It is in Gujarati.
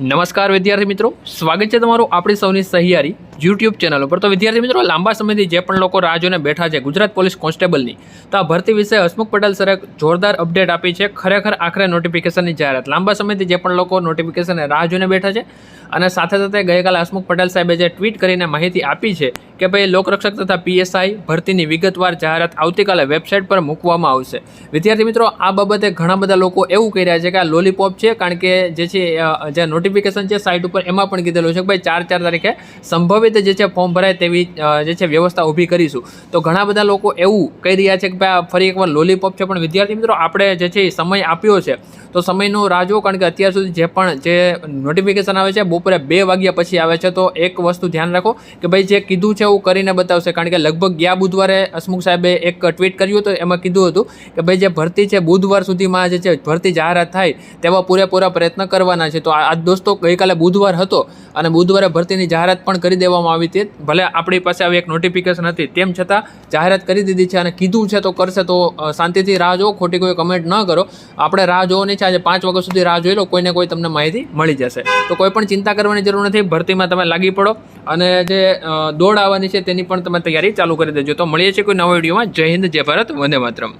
નમસ્કાર વિદ્યાર્થી મિત્રો. સ્વાગત છે તમારું આપણી સૌની સહિયારી યુટ્યુબ ચેનલ ઉપર. તો વિદ્યાર્થી મિત્રો, લાંબા સમયથી જે પણ લોકો રાહ બેઠા છે, ગુજરાત પોલીસ કોન્સ્ટેબલની, તો આ ભરતી વિશે હસમુખ પટેલ સરે જોરદાર અપડેટ આપી છે. ખરેખર આખરે નોટિફિકેશનની જાહેરાત. લાંબા સમયથી જે પણ લોકો નોટિફિકેશનને રાહ જોઈને બેઠા છે અને સાથે સાથે ગઈકાલે હસમુખ પટેલ સાહેબે જે ટ્વીટ કરીને માહિતી આપી છે કે ભાઈ, લોકરક્ષક તથા પીએસઆઈ ભરતીની વિગતવાર જાહેરાત આવતીકાલે વેબસાઇટ પર મૂકવામાં આવશે. વિદ્યાર્થી મિત્રો, આ બાબતે ઘણા બધા લોકો એવું કહી રહ્યા છે કે આ લોલીપોપ છે, કારણ કે જે છે જે નોટિફિકેશન છે સાઇટ ઉપર, એમાં પણ કીધેલું છે કે ભાઈ, ચાર ચાર તારીખે સંભવિત જે છે ફોર્મ ભરાય તેવી જે છે વ્યવસ્થા ઊભી કરીશું. તો ઘણા બધા લોકો એવું કહી રહ્યા છે કે ભાઈ ફરી એકવાર લોલીપોપ છે. પણ વિદ્યાર્થી મિત્રો, આપણે જે છે સમય આપ્યો છે. તો સમયનો રાહ કારણ કે અત્યાર સુધી જે પણ જે નોટિફિકેશન આવે છે બપોરે બે વાગ્યા પછી આવે છે, તો એક વસ્તુ ધ્યાન રાખો કે ભાઈ જે કીધું છે એવું કરીને બતાવશે. કારણ કે લગભગ ગયા બુધવારે હસમુખ સાહેબે એક ટ્વીટ કર્યું હતું, એમાં કીધું હતું કે ભાઈ જે ભરતી છે, બુધવાર સુધીમાં જે છે, ભરતી જાહેરાત થાય તેવા પૂરેપૂરા પ્રયત્ન કરવાના છે. તો આ દોસ્તો ગઈકાલે બુધવાર હતો અને બુધવારે ભરતીની જાહેરાત પણ કરી દેવામાં આવી હતી. ભલે આપણી પાસે આવી એક નોટિફિકેશન હતી, તેમ છતાં જાહેરાત કરી દીધી છે અને કીધું છે તો કરશે તો શાંતિથી રાહ જુઓ, ખોટી કોઈ કમેન્ટ ન કરો. આપણે રાહ જોવાની છે, આજે પાંચ વાગ્યા સુધી રાહ જોઈ લો, કોઈને કોઈ તમને માહિતી મળી જશે. તો કોઈ પણ ચિંતા કરવાની જરૂર નથી, ભરતીમાં તમે લાગી પડો અને જે દોડ આવવાની છે તેની પણ તમે તૈયારી ચાલુ કરી દેજો. તો મળીએ છીએ કોઈ નવા વિડીયોમાં. જય હિન્દ, જય ભારત, વંદે માતરમ.